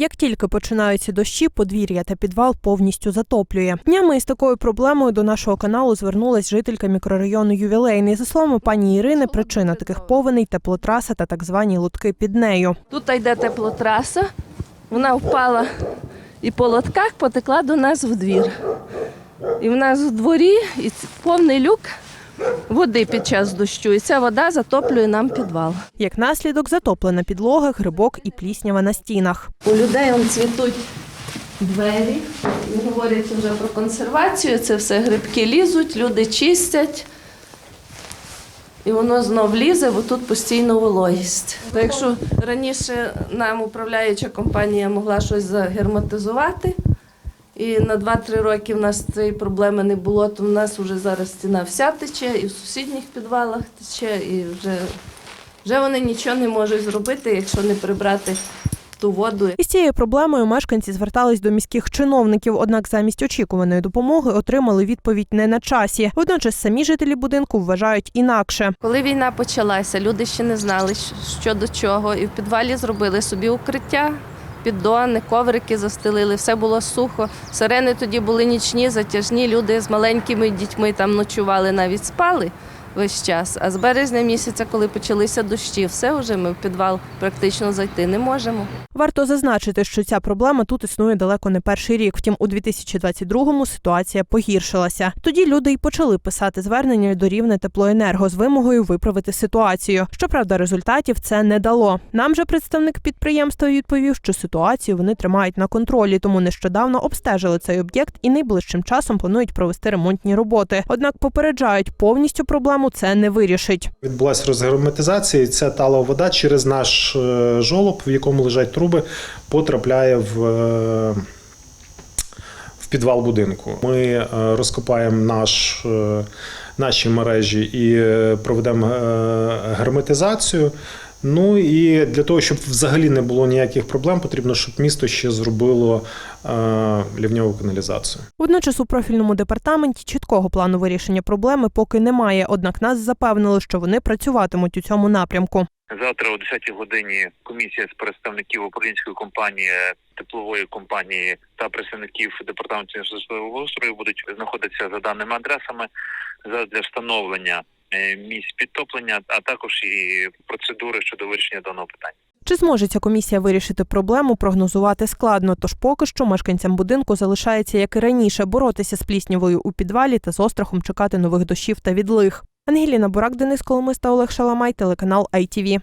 Як тільки починаються дощі, подвір'я та підвал повністю затоплює. Днями із такою проблемою до нашого каналу звернулась жителька мікрорайону Ювілейний. За словами пані Ірини, причина таких повеней теплотраса та так звані лотки під нею. Тут йде теплотраса, вона впала і по лотках потекла до нас в двір. І в нас в дворі і повний люк води під час дощу. І ця вода затоплює нам підвал. Як наслідок, затоплена підлога, грибок і пліснява на стінах. У людей он цвітуть двері. Говорять вже про консервацію. Це все грибки лізуть, люди чистять. І воно знов лізе, бо тут постійно вологість. Якщо раніше нам управляюча компанія могла щось загерметизувати, і на 2-3 роки в нас цієї проблеми не було, то в нас вже зараз стіна вся тече, і в сусідніх підвалах тече, і вже, вже вони нічого не можуть зробити, якщо не прибрати ту воду. Із цією проблемою мешканці звертались до міських чиновників, однак замість очікуваної допомоги отримали відповідь не на часі. Водночас самі жителі будинку вважають інакше. Коли війна почалася, люди ще не знали, що до чого, і в підвалі зробили собі укриття. Піддони, коврики застелили, все було сухо. Сирени тоді були нічні, затяжні. Люди з маленькими дітьми там ночували, навіть спали весь час. А з березня місяця, коли почалися дощі, все вже ми в підвал практично зайти не можемо. Варто зазначити, що ця проблема тут існує далеко не перший рік. Втім, у 2022-му ситуація погіршилася. Тоді люди й почали писати звернення до рівне теплоенерго з вимогою виправити ситуацію. Щоправда, результатів це не дало. Нам же представник підприємства відповів, що ситуацію вони тримають на контролі, тому нещодавно обстежили цей об'єкт і найближчим часом планують провести ремонтні роботи. Однак попереджають, повністю проблему це не вирішить. Відбулася розгерметизація, і ця талова вода через наш е, жолоб, в якому лежать труби, потрапляє в, е, підвал будинку. Ми е, розкопаємо наш, наші мережі і проведемо герметизацію. Ну і для того, щоб взагалі не було ніяких проблем, потрібно, щоб місто ще зробило е, лівньову каналізацію. Водночас у профільному департаменті чіткого плану вирішення проблеми поки немає. Однак нас запевнили, що вони працюватимуть у цьому напрямку. Завтра о 10 годині комісія з представників української компанії, теплової компанії та представників департаменту житлового устрою будуть знаходитися за даними адресами за- для встановлення місць підтоплення, а також і процедури щодо вирішення даного питання. Чи зможе ця комісія вирішити проблему, прогнозувати складно. Тож поки що мешканцям будинку залишається, як і раніше, боротися з пліснявою у підвалі та з острахом чекати нових дощів та відлих. Ангеліна Бурак, Денис Коломиста, Олег Шаламай, телеканал ITV.